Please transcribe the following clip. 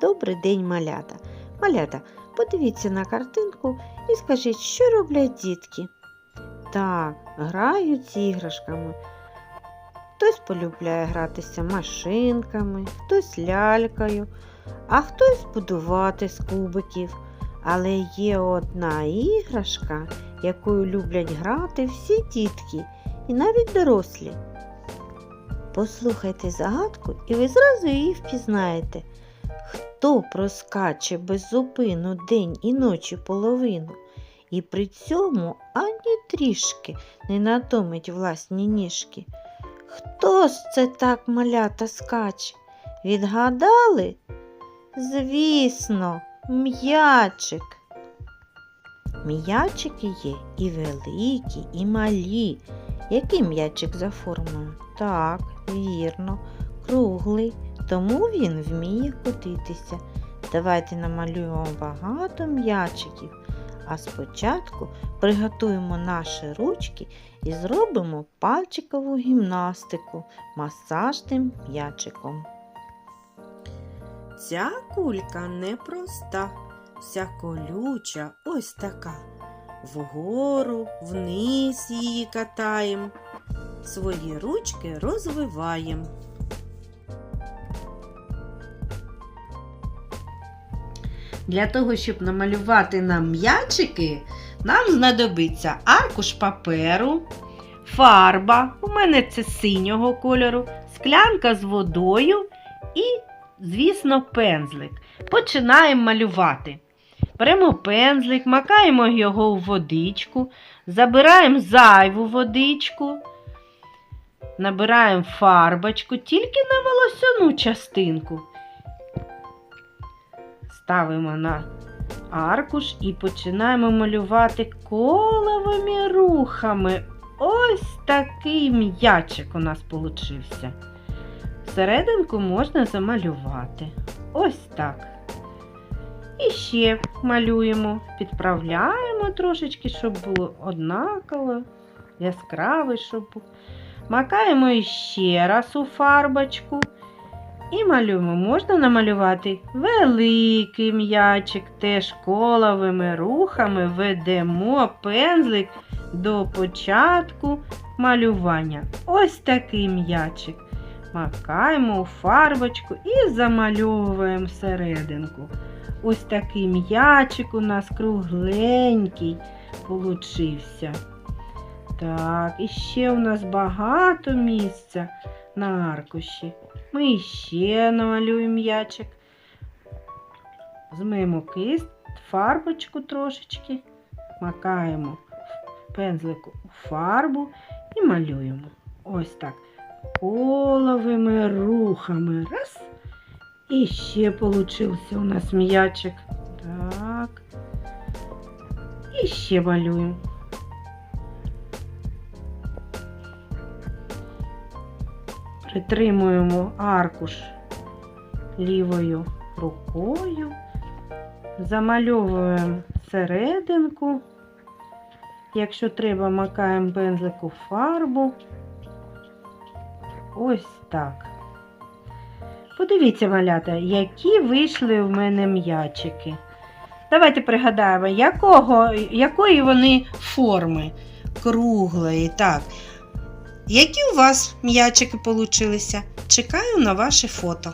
Добрий день, малята. Малята, подивіться на картинку і скажіть, що роблять дітки. Так, грають з іграшками. Хтось полюбляє гратися машинками, хтось лялькою, а хтось будувати з кубиків. Але є одна іграшка, якою люблять грати всі дітки і навіть дорослі. Послухайте загадку, і ви зразу її впізнаєте. Хто проскаче без зупину день і ночі половину, і при цьому ані трішки не натомить власні ніжки? Хто ж це так малята скаче? Відгадали? Звісно, м'ячик. М'ячики є і великі, і малі. Який м'ячик за формою? Так, вірно, круглий, тому він вміє котитися. Давайте намалюємо багато м'ячиків. А спочатку приготуємо наші ручки і зробимо пальчикову гімнастику масажним м'ячиком. Ця кулька непроста, вся колюча, ось така. Вгору, вниз її катаєм, свої ручки розвиваєм. Для того, щоб намалювати нам м'ячики, нам знадобиться аркуш паперу, фарба, у мене це синього кольору, склянка з водою і, звісно, пензлик. Починаємо малювати. Беремо пензлик, макаємо його у водичку, забираємо зайву водичку, набираємо фарбочку тільки на волосяну частинку. Ставимо на аркуш і починаємо малювати коловими рухами. Ось такий м'ячик у нас получився. Серединку можна замалювати. Ось так. І ще малюємо, підправляємо трошечки, щоб було однаково, яскравий, щоб. Макаємо іще раз у фарбочку. І малюємо. Можна намалювати великий м'ячик, теж коловими рухами ведемо пензлик до початку малювання. Ось такий м'ячик. Макаємо у фарбочку і замальовуємо серединку. Ось такий м'ячик у нас кругленький получився. Так, і ще у нас багато місця на аркуші. Ми ще намалюємо м'ячик. Змиємо кисть, фарбочку трошечки, макаємо пензлику у фарбу і малюємо. Ось так. Коловими рухами. Раз. І ще получився у нас м'ячик. Так. І ще малюємо. Притримуємо аркуш лівою рукою, замальовуємо серединку. Якщо треба, макаємо пензлик у фарбу. Ось так. Подивіться, малята, які вийшли в мене м'ячики. Давайте пригадаємо, якого, якої вони форми круглої. Так. Які у вас м'ячики получилися? Чекаю на ваше фото.